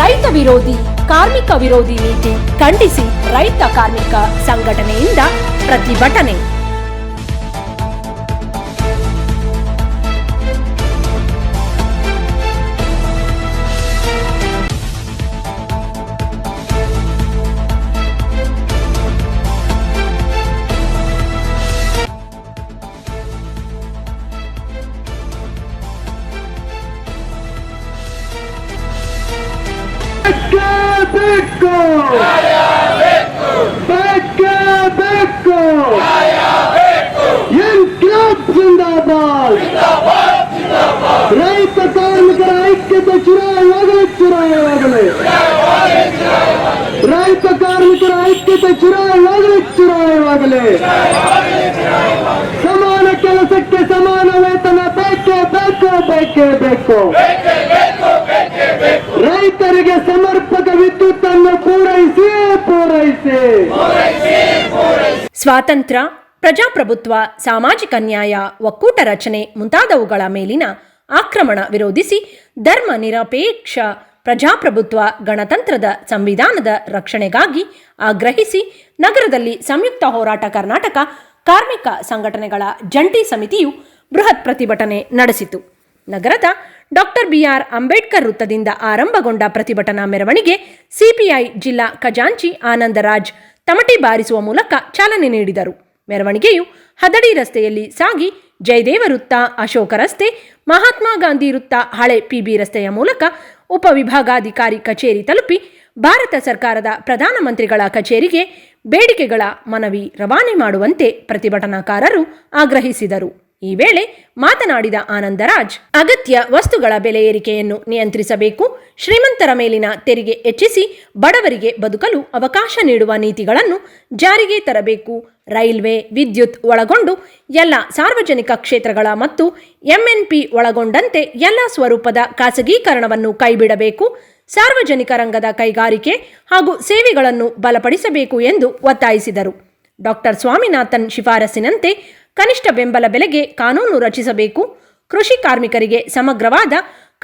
ರೈತ ವಿರೋಧಿ ಕಾರ್ಮಿಕ ವಿರೋಧಿ ನೀತಿ ಖಂಡಿಸಿ ರೈತ ಕಾರ್ಮಿಕ ಸಂಘಟನೆಯಿಂದ ಪ್ರತಿಭಟನೆ. ಬೇಕು ಬೆಕ್ಕೆ ಬೇಕು ಇನ್ಕ್ಲಾಬ್ ಜಿಂದಾಬಾದ್ ರೈತ ಕಾರ್ಮಿಕರ ಐಕ್ಯತೆ ಚಿರಾಯವಾಗಲಿ ಚಿರಾಯವಾಗಲಿ ರೈತ ಕಾರ್ಮಿಕರ ಐಕ್ಯತೆ ಚಿರಾಯವಾಗಲಿ ಚಿರಾಯವಾಗಲಿ ಸಮಾನ ಕೆಲಸಕ್ಕೆ ಸಮಾನ ವೇತನ ಬೇಕೇ ಬೇಕು ಬೇಕೇ ಬೇಕು ರೈತರಿಗೆ ಸ್ವಾತಂತ್ರ್ಯ, ಪ್ರಜಾಪ್ರಭುತ್ವ, ಸಾಮಾಜಿಕ ನ್ಯಾಯ, ಒಕ್ಕೂಟ ರಚನೆ ಮುಂತಾದವುಗಳ ಮೇಲಿನ ಆಕ್ರಮಣ ವಿರೋಧಿಸಿ ಧರ್ಮ ನಿರಪೇಕ್ಷ ಪ್ರಜಾಪ್ರಭುತ್ವ ಗಣತಂತ್ರದ ಸಂವಿಧಾನದ ರಕ್ಷಣೆಗಾಗಿ ಆಗ್ರಹಿಸಿ ನಗರದಲ್ಲಿ ಸಂಯುಕ್ತ ಹೋರಾಟ ಕರ್ನಾಟಕ ಕಾರ್ಮಿಕ ಸಂಘಟನೆಗಳ ಜಂಟಿ ಸಮಿತಿಯು ಬೃಹತ್ ಪ್ರತಿಭಟನೆ ನಡೆಸಿತು. ನಗರದ ಡಾಕ್ಟರ್ ಬಿಆರ್ ಅಂಬೇಡ್ಕರ್ ವೃತ್ತದಿಂದ ಆರಂಭಗೊಂಡ ಪ್ರತಿಭಟನಾ ಮೆರವಣಿಗೆ ಸಿಪಿಐ ಜಿಲ್ಲಾ ಖಜಾಂಚಿ ಆನಂದರಾಜ್ ತಮಟಿ ಬಾರಿಸುವ ಮೂಲಕ ಚಾಲನೆ ನೀಡಿದರು. ಮೆರವಣಿಗೆಯು ಹದಡಿ ರಸ್ತೆಯಲ್ಲಿ ಸಾಗಿ ಜಯದೇವ ವೃತ್ತ, ಅಶೋಕ ರಸ್ತೆ, ಮಹಾತ್ಮ ಗಾಂಧಿ ವೃತ್ತ, ಹಳೆ ಪಿಬಿ ರಸ್ತೆಯ ಮೂಲಕ ಉಪವಿಭಾಗಾಧಿಕಾರಿ ಕಚೇರಿ ತಲುಪಿ ಭಾರತ ಸರ್ಕಾರದ ಪ್ರಧಾನಮಂತ್ರಿಗಳ ಕಚೇರಿಗೆ ಬೇಡಿಕೆಗಳ ಮನವಿ ರವಾನೆ ಮಾಡುವಂತೆ ಪ್ರತಿಭಟನಾಕಾರರು ಆಗ್ರಹಿಸಿದರು. ಈ ವೇಳೆ ಮಾತನಾಡಿದ ಆನಂದರಾಜ್, ಅಗತ್ಯ ವಸ್ತುಗಳ ಬೆಲೆ ಏರಿಕೆಯನ್ನು ನಿಯಂತ್ರಿಸಬೇಕು, ಶ್ರೀಮಂತರ ಮೇಲಿನ ತೆರಿಗೆ ಹೆಚ್ಚಿಸಿ ಬಡವರಿಗೆ ಬದುಕಲು ಅವಕಾಶ ನೀಡುವ ನೀತಿಗಳನ್ನು ಜಾರಿಗೆ ತರಬೇಕು. ರೈಲ್ವೆ, ವಿದ್ಯುತ್ ಒಳಗೊಂಡು ಎಲ್ಲ ಸಾರ್ವಜನಿಕ ಕ್ಷೇತ್ರಗಳ ಮತ್ತು ಎಂಎನ್ಪಿ ಒಳಗೊಂಡಂತೆ ಎಲ್ಲ ಸ್ವರೂಪದ ಖಾಸಗೀಕರಣವನ್ನು ಕೈಬಿಡಬೇಕು. ಸಾರ್ವಜನಿಕ ರಂಗದ ಕೈಗಾರಿಕೆ ಹಾಗೂ ಸೇವೆಗಳನ್ನು ಬಲಪಡಿಸಬೇಕು ಎಂದು ಒತ್ತಾಯಿಸಿದರು. ಡಾಕ್ಟರ್ ಸ್ವಾಮಿನಾಥನ್ ಶಿಫಾರಸಿನಂತೆ ಕನಿಷ್ಠ ಬೆಂಬಲ ಬೆಲೆಗೆ ಕಾನೂನು ರಚಿಸಬೇಕು. ಕೃಷಿ ಕಾರ್ಮಿಕರಿಗೆ ಸಮಗ್ರವಾದ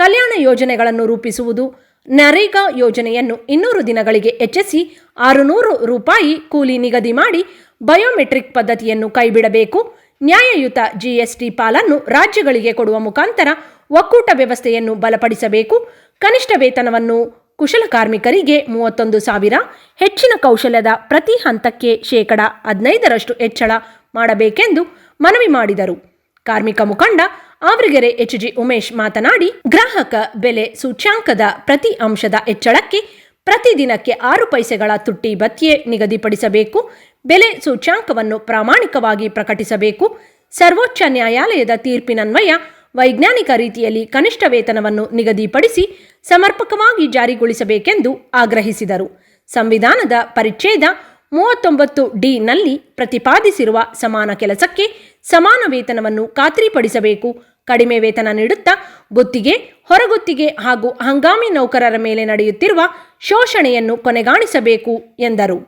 ಕಲ್ಯಾಣ ಯೋಜನೆಗಳನ್ನು ರೂಪಿಸುವುದು. ನರೇಗಾ ಯೋಜನೆಯನ್ನು ಇನ್ನೂರು ದಿನಗಳಿಗೆ ಹೆಚ್ಚಿಸಿ ಆರುನೂರು ರೂಪಾಯಿ ಕೂಲಿ ನಿಗದಿ ಮಾಡಿ ಬಯೋಮೆಟ್ರಿಕ್ ಪದ್ಧತಿಯನ್ನು ಕೈಬಿಡಬೇಕು. ನ್ಯಾಯಯುತ ಜಿಎಸ್ಟಿ ಪಾಲನ್ನು ರಾಜ್ಯಗಳಿಗೆ ಕೊಡುವ ಮುಖಾಂತರ ಒಕ್ಕೂಟ ವ್ಯವಸ್ಥೆಯನ್ನು ಬಲಪಡಿಸಬೇಕು. ಕನಿಷ್ಠ ವೇತನವನ್ನು ಕುಶಲ ಕಾರ್ಮಿಕರಿಗೆ ಮೂವತ್ತೊಂದು ಸಾವಿರ, ಹೆಚ್ಚಿನ ಕೌಶಲ್ಯದ ಪ್ರತಿ ಹಂತಕ್ಕೆ ಶೇಕಡ ಹದಿನೈದರಷ್ಟು ಹೆಚ್ಚಳ ಮಾಡಬೇಕೆಂದು ಮನವಿ ಮಾಡಿದರು. ಕಾರ್ಮಿಕ ಮುಖಂಡ ಆವರಿಗೆರೆ ಎಚ್ ಜಿ ಉಮೇಶ್ ಮಾತನಾಡಿ, ಗ್ರಾಹಕ ಬೆಲೆ ಸೂಚ್ಯಾಂಕದ ಪ್ರತಿ ಅಂಶದ ಹೆಚ್ಚಳಕ್ಕೆ ಪ್ರತಿದಿನಕ್ಕೆ ಆರು ಪೈಸೆಗಳ ತುಟ್ಟಿ ಭತ್ಯೆ ನಿಗದಿಪಡಿಸಬೇಕು, ಬೆಲೆ ಸೂಚ್ಯಾಂಕವನ್ನು ಪ್ರಾಮಾಣಿಕವಾಗಿ ಪ್ರಕಟಿಸಬೇಕು, ಸರ್ವೋಚ್ಚ ನ್ಯಾಯಾಲಯದ ತೀರ್ಪಿನನ್ವಯ ವೈಜ್ಞಾನಿಕ ರೀತಿಯಲ್ಲಿ ಕನಿಷ್ಠ ವೇತನವನ್ನು ನಿಗದಿಪಡಿಸಿ ಸಮರ್ಪಕವಾಗಿ ಜಾರಿಗೊಳಿಸಬೇಕೆಂದು ಆಗ್ರಹಿಸಿದರು. ಸಂವಿಧಾನದ ಪರಿಚ್ಛೇದ ಮೂವತ್ತೊಂಬತ್ತು ಡಿನಲ್ಲಿ ಪ್ರತಿಪಾದಿಸಿರುವ ಸಮಾನ ಕೆಲಸಕ್ಕೆ ಸಮಾನ ವೇತನವನ್ನು ಖಾತ್ರಿಪಡಿಸಬೇಕು. ಕಡಿಮೆ ವೇತನ ನೀಡುತ್ತಾ ಗುತ್ತಿಗೆ, ಹೊರಗುತ್ತಿಗೆ ಹಾಗೂ ಹಂಗಾಮಿ ನೌಕರರ ಮೇಲೆ ನಡೆಯುತ್ತಿರುವ ಶೋಷಣೆಯನ್ನು ಕೊನೆಗಾಣಿಸಬೇಕು ಎಂದರು.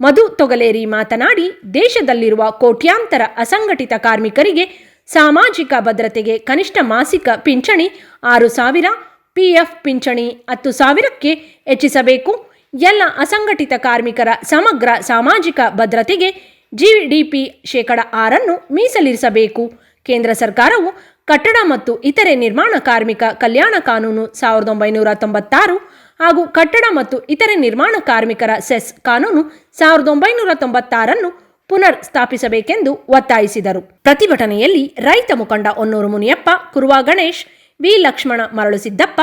ಮಧು ತೊಗಲೇರಿ ಮಾತನಾಡಿ, ದೇಶದಲ್ಲಿರುವ ಕೋಟ್ಯಾಂತರ ಅಸಂಘಟಿತ ಕಾರ್ಮಿಕರಿಗೆ ಸಾಮಾಜಿಕ ಭದ್ರತೆಗೆ ಕನಿಷ್ಠ ಮಾಸಿಕ ಪಿಂಚಣಿ ಆರು ಸಾವಿರ ಪಿಎಫ್ ಪಿಂಚಣಿ ಹತ್ತು ಸಾವಿರಕ್ಕೆ ಹೆಚ್ಚಿಸಬೇಕು. ಎಲ್ಲ ಅಸಂಘಟಿತ ಕಾರ್ಮಿಕರ ಸಮಗ್ರ ಸಾಮಾಜಿಕ ಭದ್ರತೆಗೆ ಜಿಡಿಪಿ ಶೇಕಡ ಆರನ್ನು ಮೀಸಲಿರಿಸಬೇಕು. ಕೇಂದ್ರ ಸರ್ಕಾರವು ಕಟ್ಟಡ ಮತ್ತು ಇತರೆ ನಿರ್ಮಾಣ ಕಾರ್ಮಿಕ ಕಲ್ಯಾಣ ಕಾನೂನು ಸಾವಿರದ ಒಂಬೈನೂರ ತೊಂಬತ್ತಾರು ಹಾಗೂ ಕಟ್ಟಡ ಮತ್ತು ಇತರೆ ನಿರ್ಮಾಣ ಕಾರ್ಮಿಕರ ಸೆಸ್ ಕಾನೂನು ಸಾವಿರದ ಒಂಬೈನೂರ ತೊಂಬತ್ತಾರನ್ನು ಪುನರ್ ಸ್ಥಾಪಿಸಬೇಕೆಂದು ಒತ್ತಾಯಿಸಿದರು. ಪ್ರತಿಭಟನೆಯಲ್ಲಿ ರೈತ ಮುಖಂಡ Honnur Muniyappa, Kuruva Ganesh, V Lakshmana Maralusiddappa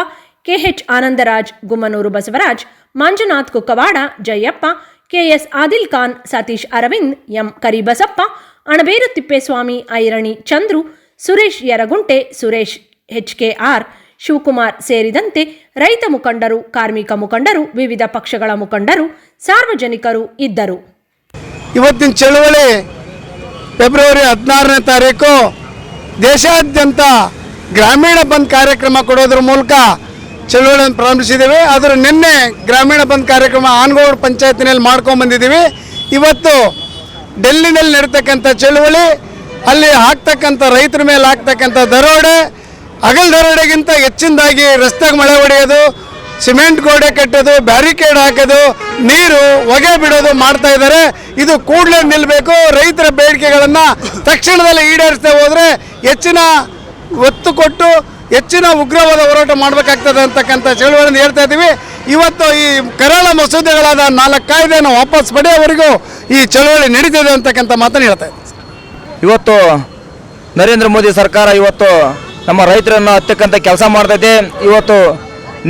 KH Anandraj, Gummanur Basavaraj, Manjunath Kukkawada, Jayappa, KS Adil Khan, Satish Arvind, M Karibasappa, Anaberu Thippeswamy, Airani Chandru, Suresh Yaragunte, Suresh HKR Shivakumar ಸೇರಿದಂತೆ ರೈತ ಮುಖಂಡರು, ಕಾರ್ಮಿಕ ಮುಖಂಡರು, ವಿವಿಧ ಪಕ್ಷಗಳ ಮುಖಂಡರು, ಸಾರ್ವಜನಿಕರು ಇದ್ದರು. ಇವತ್ತಿನ ಚಳುವಳಿ ಫೆಬ್ರವರಿ ಹದಿನಾರನೇ ತಾರೀಕು ದೇಶಾದ್ಯಂತ ಗ್ರಾಮೀಣ ಬಂದ್ ಕಾರ್ಯಕ್ರಮ ಕೊಡೋದ್ರ ಮೂಲಕ ಚಳುವಳಿಯನ್ನು ಪ್ರಾರಂಭಿಸಿದ್ದೇವೆ. ಆದರೆ ನಿನ್ನೆ ಗ್ರಾಮೀಣ ಬಂದ್ ಕಾರ್ಯಕ್ರಮ ಆನಗೋಡು ಪಂಚಾಯತ್ನಲ್ಲಿ ಮಾಡ್ಕೊಂಡು ಬಂದಿದ್ದೀವಿ. ಇವತ್ತು ಡೆಲ್ಲಿನಲ್ಲಿ ನಡೀತಕ್ಕಂಥ ಚಳುವಳಿ, ಅಲ್ಲಿ ಹಾಕ್ತಕ್ಕಂಥ ರೈತರ ಮೇಲೆ ಹಾಕ್ತಕ್ಕಂಥ ದರೋಡೆ, ಹಗಲ್ ದರೋಡೆಗಿಂತ ಹೆಚ್ಚಿನದಾಗಿ ರಸ್ತೆಗೆ ಮಳೆ ಹೊಡೆಯೋದು, ಸಿಮೆಂಟ್ ಗೋಡೆ ಕಟ್ಟೋದು, ಬ್ಯಾರಿಕೇಡ್ ಹಾಕೋದು, ನೀರು ಹೊಗೆ ಬಿಡೋದು ಮಾಡ್ತಾ ಇದ್ದಾರೆ. ಇದು ಕೂಡಲೇ ನಿಲ್ಲಬೇಕು ರೈತರ ಬೇಡಿಕೆಗಳನ್ನು ತಕ್ಷಣದಲ್ಲಿ ಈಡೇರಿಸದೆ ಹೋದರೆ ಹೆಚ್ಚಿನ ಒತ್ತು ಕೊಟ್ಟು ಹೆಚ್ಚಿನ ಉಗ್ರವಾದ ಹೋರಾಟ ಮಾಡಬೇಕಾಗ್ತದೆ ಅಂತಕ್ಕಂಥ ಚಳುವಳಿಯನ್ನು ಹೇಳ್ತಾ ಇದ್ದೀವಿ. ಇವತ್ತು ಈ ಕರಾಳ ಮಸೂದೆಗಳಾದ ನಾಲ್ಕು ಕಾಯ್ದೆಯನ್ನು ವಾಪಸ್ ಪಡೆಯೋವರೆಗೂ ಈ ಚಳುವಳಿ ನಡೀತದೆ ಅಂತಕ್ಕಂಥ ಮಾತನ್ನು ಹೇಳ್ತಾ ಇವತ್ತು ನರೇಂದ್ರ ಮೋದಿ ಸರ್ಕಾರ ಇವತ್ತು ನಮ್ಮ ರೈತರನ್ನು ಹತ್ತಕ್ಕಂಥ ಕೆಲಸ ಮಾಡ್ತೈತೆ ಇವತ್ತು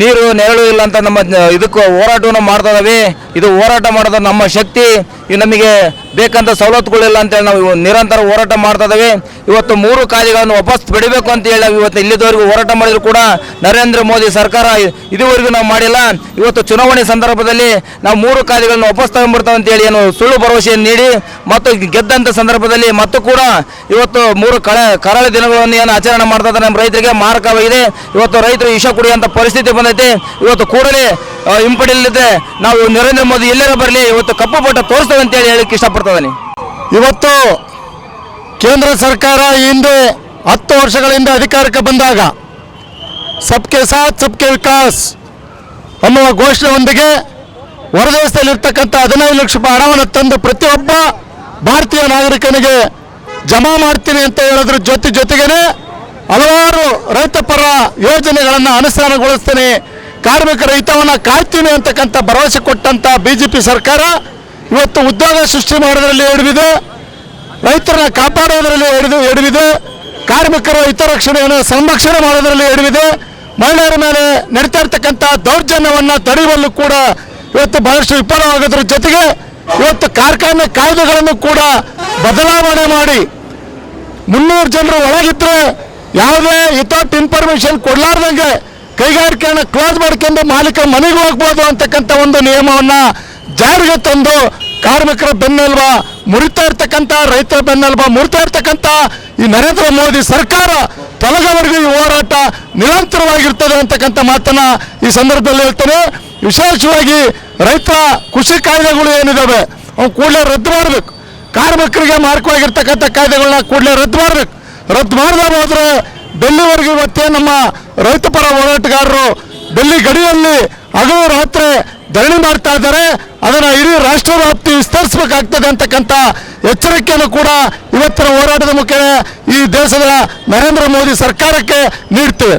ನೀರು, ನೆರಳು ಇಲ್ಲ ಅಂತ ನಮ್ಮ ಇದಕ್ಕೂ ಹೋರಾಟವನ್ನು ಮಾಡ್ತಾ ಇದು ಹೋರಾಟ ಮಾಡೋದು ನಮ್ಮ ಶಕ್ತಿ. ಇದು ನಮಗೆ ಬೇಕಂತ ಸವಲತ್ತುಗಳಿಲ್ಲ ಅಂತೇಳಿ ನಾವು ನಿರಂತರ ಹೋರಾಟ ಮಾಡ್ತಾ ಇವತ್ತು ಮೂರು ಕಾಯ್ದೆಗಳನ್ನು ವಾಪಸ್ ಬಿಡಬೇಕು ಅಂತ ಹೇಳಿ ಇವತ್ತು ಇಲ್ಲಿದವರೆಗೂ ಹೋರಾಟ ಮಾಡಿದ್ರು ಕೂಡ ನರೇಂದ್ರ ಮೋದಿ ಸರ್ಕಾರ ಇದುವರೆಗೂ ನಾವು ಮಾಡಿಲ್ಲ. ಇವತ್ತು ಚುನಾವಣೆ ಸಂದರ್ಭದಲ್ಲಿ ನಾವು ಮೂರು ಕಾಯ್ದೆಗಳನ್ನು ವಾಪಸ್ ತಗೊಂಡ್ಬಿಡ್ತಾವೆ ಅಂತ ಹೇಳಿ ಏನು ಸುಳ್ಳು ಭರವಸೆಯನ್ನು ನೀಡಿ ಮತ್ತು ಗೆದ್ದಂಥ ಸಂದರ್ಭದಲ್ಲಿ ಮತ್ತು ಕೂಡ ಇವತ್ತು ಮೂರು ಕಳ, ಕರಾಳ ದಿನಗಳನ್ನು ಏನು ಆಚರಣೆ ಮಾಡ್ತಾ ಇದ್ದಾರೆ ನಮ್ಮ ರೈತರಿಗೆ ಮಾರಕವಾಗಿದೆ ಇವತ್ತು ರೈತರು ವಿಷ ಕುಡಿಯುವಂಥ ಪರಿಸ್ಥಿತಿ ಬಂದೈತೆ. ಇವತ್ತು ಕೂಡಲೇ ಆ, ಹಿಂಪಡೆಯಲಿದೆ ನಾವು ನರೇಂದ್ರ ಮೋದಿ ಎಲ್ಲರ ಬರಲಿ ಇವತ್ತು ಕಪ್ಪು ಪಟ್ಟ ತೋರಿಸ್ತೇವೆ ಅಂತೇಳಿ ಹೇಳಕ್ಕೆ ಇಷ್ಟಪಡ್ತಿದ್ದೀನಿ. ಇವತ್ತು ಕೇಂದ್ರ ಸರ್ಕಾರ ಹಿಂದೆ ಹತ್ತು ವರ್ಷಗಳಿಂದ ಅಧಿಕಾರಕ್ಕೆ ಬಂದಾಗ ಸಬ್ಕೆ ಸಾಥ್ ಸಬ್ಕೆ ವಿಕಾಸ್ ಅನ್ನುವ ಘೋಷಣೆಯೊಂದಿಗೆ ಹೊರದೇಶದಲ್ಲಿರ್ತಕ್ಕಂಥ ಹದಿನೈದು ಲಕ್ಷ ರೂಪಾಯಿ ಹಣವನ್ನು ತಂದು ಪ್ರತಿಯೊಬ್ಬ ಭಾರತೀಯ ನಾಗರಿಕನಿಗೆ ಜಮಾ ಮಾಡ್ತೀನಿ ಅಂತ ಹೇಳೋದ್ರ ಜೊತೆ ಜೊತೆಗೇನೆ ಹಲವಾರು ರೈತಪರ ಯೋಜನೆಗಳನ್ನು ಅನುಷ್ಠಾನಗೊಳಿಸ್ತೀನಿ. ಕಾರ್ಮಿಕರ ಹಿತವನ್ನು ಕಾಡ್ತೀನಿ ಅಂತಕ್ಕಂಥ ಭರವಸೆ ಕೊಟ್ಟಂಥ ಬಿ ಜೆ ಪಿ ಸರ್ಕಾರ ಇವತ್ತು ಉದ್ಯೋಗ ಸೃಷ್ಟಿ ಮಾಡೋದ್ರಲ್ಲಿ ಎಡವಿದೆ, ರೈತರನ್ನ ಕಾಪಾಡೋದರಲ್ಲಿ ಎಡದು ಎಡವಿದೆ, ಕಾರ್ಮಿಕರ ಹಿತರಕ್ಷಣೆಯನ್ನು ಸಂರಕ್ಷಣೆ ಮಾಡೋದ್ರಲ್ಲಿ ಎಡವಿದೆ, ಮಹಿಳೆಯರ ಮೇಲೆ ನಡೀತಾ ಇರ್ತಕ್ಕಂಥ ದೌರ್ಜನ್ಯವನ್ನು ತಡೆಯುವಲ್ಲೂ ಕೂಡ ಇವತ್ತು ಬಹಳಷ್ಟು ವಿಫಲವಾಗೋದ್ರ ಜೊತೆಗೆ ಇವತ್ತು ಕಾರ್ಖಾನೆ ಕಾಯ್ದೆಗಳನ್ನು ಕೂಡ ಬದಲಾವಣೆ ಮಾಡಿ ಮುನ್ನೂರು ಜನರು ಒಳಗಿದ್ರೆ ಯಾವುದೇ ವಿತೌಟ್ ಇನ್ಫಾರ್ಮೇಶನ್ ಕೊಡ್ಲಾರ್ದಂಗೆ ಕೈಗಾರಿಕೆಯನ್ನು ಕ್ಲೋಸ್ ಮಾಡ್ಕೊಂಡು ಮಾಲೀಕ ಮನೆಗೆ ಹೋಗ್ಬೋದು ಅಂತಕ್ಕಂಥ ಒಂದು ನಿಯಮವನ್ನು ಜಾರಿಗೆ ತಂದು ಕಾರ್ಮಿಕರ ಬೆನ್ನೆಲ್ಬ, ಮುರಿತಾ ಇರ್ತಕ್ಕಂಥ ರೈತರ ಬೆನ್ನೆಲ್ಬ, ಮುರಿತಾ ಇರ್ತಕ್ಕಂಥ ಈ ನರೇಂದ್ರ ಮೋದಿ ಸರ್ಕಾರ ತೊಲಗವರೆಗೂ ಈ ಹೋರಾಟ ನಿರಂತರವಾಗಿರ್ತದೆ ಅಂತಕ್ಕಂಥ ಮಾತನ್ನ ಈ ಸಂದರ್ಭದಲ್ಲಿ ಹೇಳ್ತೇನೆ. ವಿಶೇಷವಾಗಿ ರೈತರ ಕೃಷಿ ಕಾಯ್ದೆಗಳು ಏನಿದಾವೆ, ಅವು ಕೂಡಲೇ ರದ್ದು ಮಾಡಬೇಕು. ಕಾರ್ಮಿಕರಿಗೆ ಮಾರ್ಕವಾಗಿರ್ತಕ್ಕಂಥ ಕಾಯ್ದೆಗಳನ್ನ ಕೂಡಲೇ ರದ್ದು ಮಾಡಬೇಕು. ರದ್ದು ಮಾಡದೆ ಡೆಲ್ಲಿವರೆಗೂ ಇವತ್ತೇ ನಮ್ಮ ರೈತಪರ ಹೋರಾಟಗಾರರು ಡೆಲ್ಲಿ ಗಡಿಯಲ್ಲಿ ಹಗಲು ರಾತ್ರಿ ಧರಣಿ ಮಾಡ್ತಾ ಇದ್ದಾರೆ. ಅದನ್ನು ಇಡೀ ರಾಷ್ಟ್ರ ವ್ಯಾಪ್ತಿ ವಿಸ್ತರಿಸಬೇಕಾಗ್ತದೆ ಅಂತಕ್ಕಂಥ ಎಚ್ಚರಿಕೆಯನ್ನು ಕೂಡ ಇವತ್ತಿನ ಹೋರಾಟದ ಮುಖೇನ ಈ ದೇಶದ ನರೇಂದ್ರ ಮೋದಿ ಸರ್ಕಾರಕ್ಕೆ ನೀಡ್ತೇವೆ.